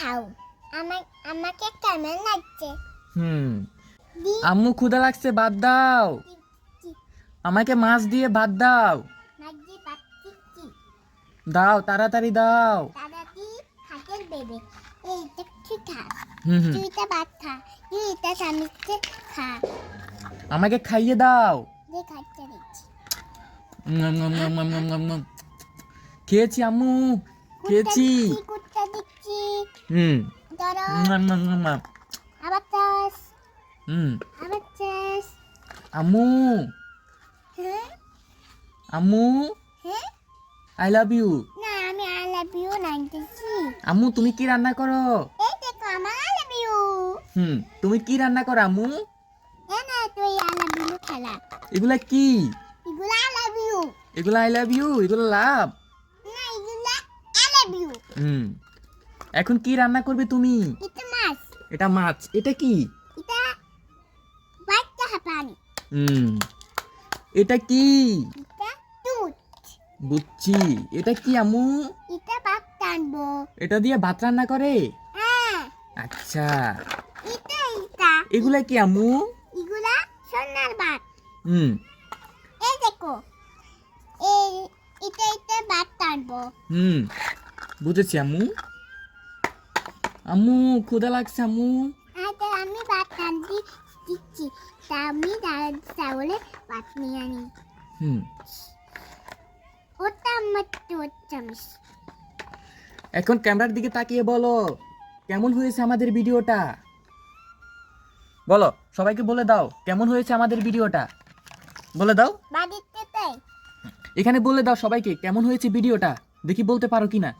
খাও আমার আমাকে কেমন লাগছে? হুম। আম্মু ক্ষুধা লাগছে ভাত দাও। আমাকে মাছ দিয়ে ভাত দাও। দাও তাড়াতাড়ি দাও। আমাকে খাইয়ে দাও। খেয়েছি আম্মু। খেয়েছি। হুম। আবার হুম। হ্যাঁ? আম্মু। হ্যাঁ? আই লাভ ইউ না আমি আই লাভ ইউ নাইনতেছি আম্মু তুমি কি রান্না করো? এই দেখো আমার আই লাভ ইউ হুম তুমি কি রান্না করো হ্যাঁ না তুই আই লাভ ইউ খেলা। এগুলা কি? এগুলো আই লাভ ইউ এগুলা আই লাভ ইউ এগুলো লাভ না এগুলো আই লাভ ইউ হুম। এখন কি রান্না করবে তুমি? এটা মাছ। এটা মাছ। এটা কি? এটা হাঁপানি হুম। এটা কি? এটা দুধ। বুঝছি এটা কি আম্মু? এটা ভাত টানবো এটা দিয়ে ভাত রান্না করে? হ্যাঁ। আচ্ছা। এটা এটা। এগুলা কি আম্মু? এগুলা সোনার ভাত। হুম। এই দেখো। এই এটা এটা ভাত টানবো হুম। বুঝেছি আম্মু। আম্মু ক্ষুধা লাগছে আম্মু। আচ্ছা আমি ভাত দিচ্ছি। তা আমি তাহলে ভাত নিয়ে আনি। হুম। ওটা আমার তো চামিচ এখন ক্যামেরার দিকে তাকিয়ে বলো কেমন হয়েছে আমাদের ভিডিওটা? বলো সবাইকে বলে দাও কেমন হয়েছে আমাদের ভিডিওটা? বলে দাও। এখানে বলে দাও সবাইকে কেমন হয়েছে ভিডিওটা? দেখি বলতে পারো কিনা।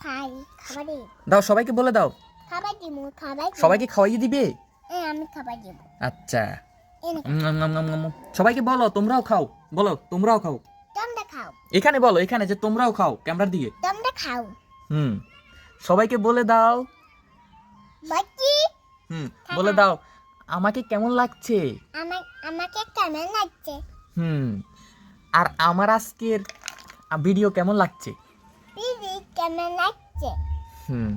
খাই খাবারে দাও সবাইকে বলে দাও। খাবার দিব খাবার সবাইকে খাওয়াইয়ে দিবে? এ, আমি খাবার দিব আচ্ছা। সবাইকে বলো তোমরাও খাও। বলো তোমরাও খাও। তোমরা খাও। এখানে বলো এখানে যে তোমরাও খাও ক্যামেরার দিকে তোমরা খাও। হুম। সবাইকে বলে দাও। হুম বলে দাও। আমাকে কেমন লাগছে? আমাকে কেমন লাগছে? হুম। আর আমার আজকের ভিডিও কেমন লাগছে? কেমন লাগছে? হুম।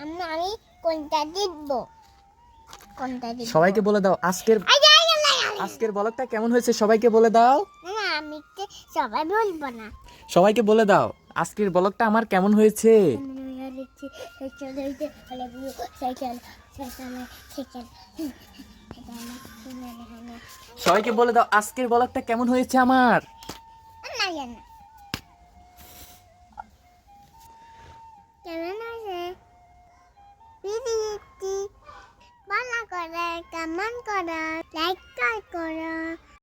আমি আমি কোনটা দিব কোনটা দিব সবাইকে বলে দাও আজকের। আজকের ব্লগটা কেমন হয়েছে সবাইকে বলে দাও। না আমি সবাই বলব না। সবাইকে বলে দাও আজকের ব্লগটা আমার কেমন হয়েছে? সবাইকে বলে দাও আজকের ব্লগটা কেমন হয়েছে আমার? করে কমেন্ট করো লাইক করো।